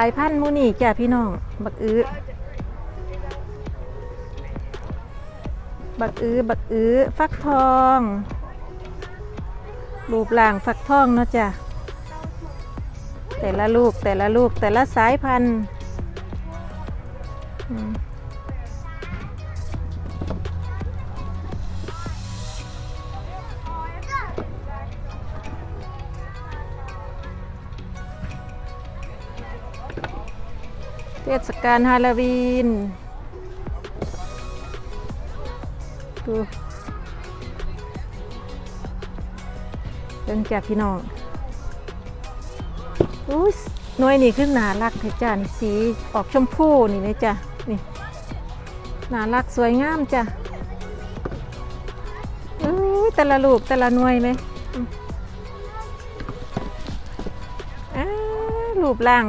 ายพันธุ์มูนี่จ้ะพี่น้อง บักอื้อบักอื้อบักอื้อฟักทองรูปร่างฟักทองเนาะจ้ะแต่ละลูกแต่ละลูกแต่ละสายพันธุ์ เทศกาลฮาโลวีนดูเดินจากพี่น้องอุ้ยน่วยนี่ขึ้นหนารักเถอะจ้านี่สีออกชมพูนี่เลยจ้ะนี่หนารักสวยงามจ้ะอุ้ยแต่ละลูกแต่ละหน่วยไหมอืมอ้ารูปร่าง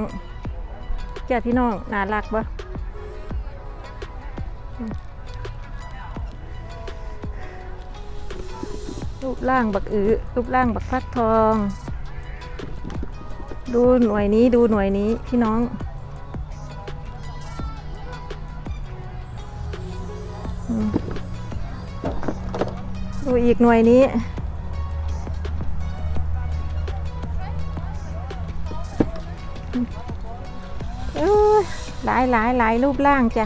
จ้ะพี่น้องน่ารักบ่รูปร่างบักอือรูปร่างบักฟักทอง ดูหน่วยนี้ดูหน่วยนี้พี่น้องอืมดูอีกหน่วยนี้ หลายหลายหลายรูปร่างจ้ะ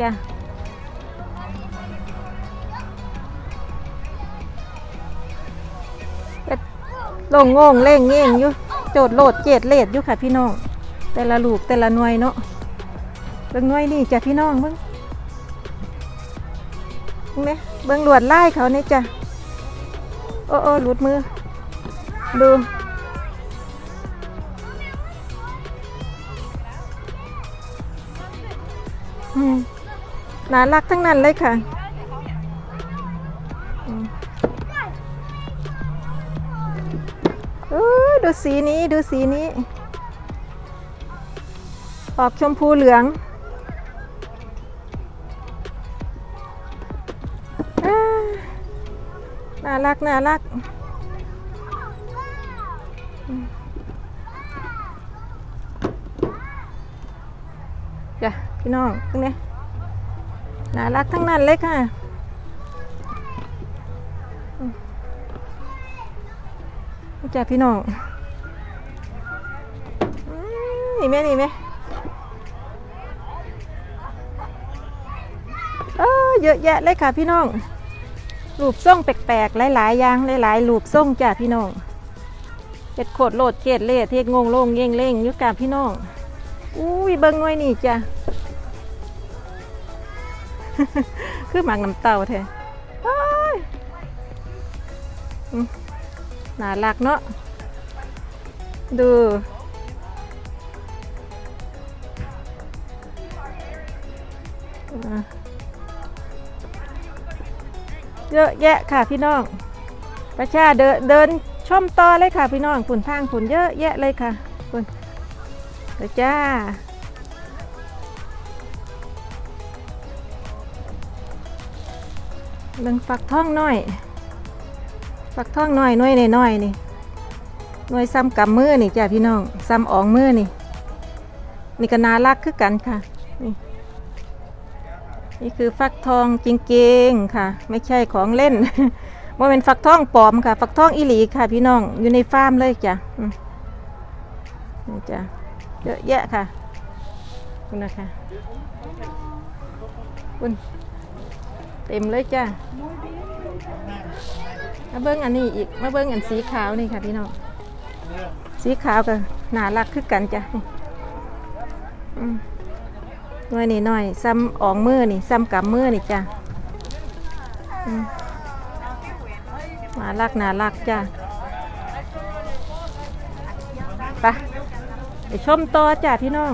จ้ะลงงงเล่งเง่งอยู่โจดโลดเจ็ดเลดอยู่ค่ะพี่น้อง แต่ละลูกแต่ละหน่วยเนาะเบิ่งหน่วยนี่จ้ะพี่น้องเบิ่งเบิ่งไหมเบิ่งหลวดไลายเขาเนี่ยจ้ะโอ้โอ้หลุดมือดู น่ารักทั้งนั้นเลยค่ะเออดูสีนี้ดูสีนี้ ออกชมพูเหลืองน่ารัก น่ารัก จ้ะ พี่น้องตรงนี้น่ารักทั้งนั้นเลยค่ะจ้ะพี่น้องนี่ไหมนี่ไหมเออเยอะแยะเลยค่ะพี่น้องรูปทรงแปลกๆ หลายๆอย่างหลายๆรูปทรงจ้ะพี่น้องเจ็ดโคตรโลดเจ็ดเล่เทศงงโลงเย่งเล่งยุกาพี่น้องอุ้ยเบิ้งน่วยนี่จ้ะ คือหมักน้ำเต่าแท้โอ้ยอืมน่ารักเนาะ ดู เยอะแยะค่ะพี่น้อง ประชาเดินเดินชมต่อเลยค่ะพี่น้องฝุ่นทางฝุ่นเยอะแยะเลยค่ะฝุ่นจ้า เบิ่งฝักท่องหน่อยฝักท่องหน่อยน่อยหน่อยนี่น่วยซ้ำกำมือนี่จ้ะพี่น้องซ้ำอองมือนี่ นี่ก็น่ารักคือกันค่ะ นี่นี่คือฟักทองจริงๆค่ะ ไม่ใช่ของเล่นว่าเป็นฟักทองปลอมค่ะ ฟักทองอีหลีค่ะ พี่น้องอยู่ในฟาร์มเลยจ้ะนี่จ้ะเยอะแยะค่ะคุณนะคะคุณ เต็มเลยจ้ะมาเบิ้งอันนี้อีกมาเบิ้งอันสีขาวนี่ค่ะพี่น้องสีขาวกับน่ารักคือกันจ้ะนี่อืมหน่อยนี่น่อยซ้ำอ่องมือนี่ซ้ำกับมือนี่จ้ะอืมน่ารักหนารักจ้ะไปไปชมต่อจ้ะพี่น้อง